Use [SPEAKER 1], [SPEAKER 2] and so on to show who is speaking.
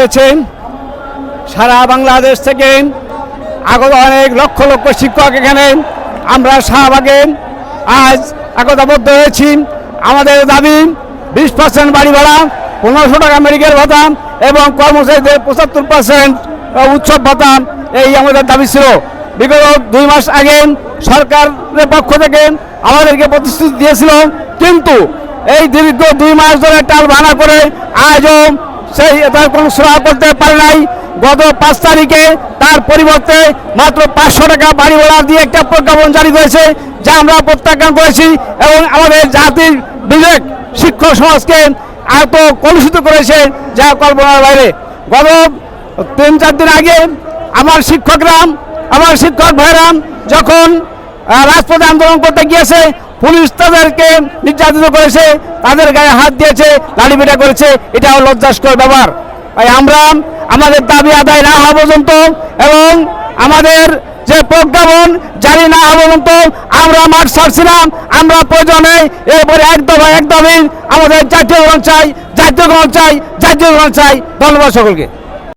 [SPEAKER 1] হয়েছে সারা বাংলাদেশ থেকে আগত অনেক লক্ষ লক্ষ শিক্ষক এখানে। আমরা শাহবাগে আজ একতাবদ্ধ হয়েছি। আমাদের দাবি, বিশ পার্সেন্ট বাড়ি ভাড়া পনেরোশো টাকা মেডিকেল ভাতা এবং কর্মচারীদের পঁচাত্তর পার্সেন্ট উৎসব ভাতা, এই আমাদের দাবি ছিল। বিগত দুই মাস আগে সরকারের পক্ষ থেকে আমাদেরকে প্রতিশ্রুতি দিয়েছিল। কিন্তু এই দীর্ঘ দুই মাস ধরে টাল ভাড়া করে আজও সেই তার কোনো সুরাহা করতে পারে নাই। গত পাঁচ তারিখে তার পরিবর্তে মাত্র পাঁচশো টাকা বাড়ি ভাড়া দিয়ে একটা প্রজ্ঞাপন জারি করেছে, যা আমরা প্রত্যাখ্যান করেছি এবং আমাদের জাতির বিবেক, শিক্ষক সমাজকে এত কলুষিত করেছে যা কল্পনার বাইরে। গত তিন চার দিন আগে আমার শিক্ষকরা আমার শিক্ষক ভাইরাম যখন রাজপথে আন্দোলন করতে গিয়েছে পুলিশ তাদেরকে নির্যাতিত করেছে, তাদের গায়ে হাত দিয়েছে লাঠিপেটা করেছে, এটাও লজ্জাস্কর ব্যাপার। তাই আমরা, আমাদের দাবি আদায় না হওয়া পর্যন্ত এবং আমাদের যে প্রজ্ঞাপন জারি না হওয়া পর্যন্ত আমরা মাঠ ছাড়ছিলাম আমরা প্রয়োজনে এরপরে একদম, একদমই আমাদের জাতীয় গ্রহণ চাই, জাতীয় গ্রহণ চাই, জাতীয় গ্রহণ চাই। ধন্যবাদ সকলকে।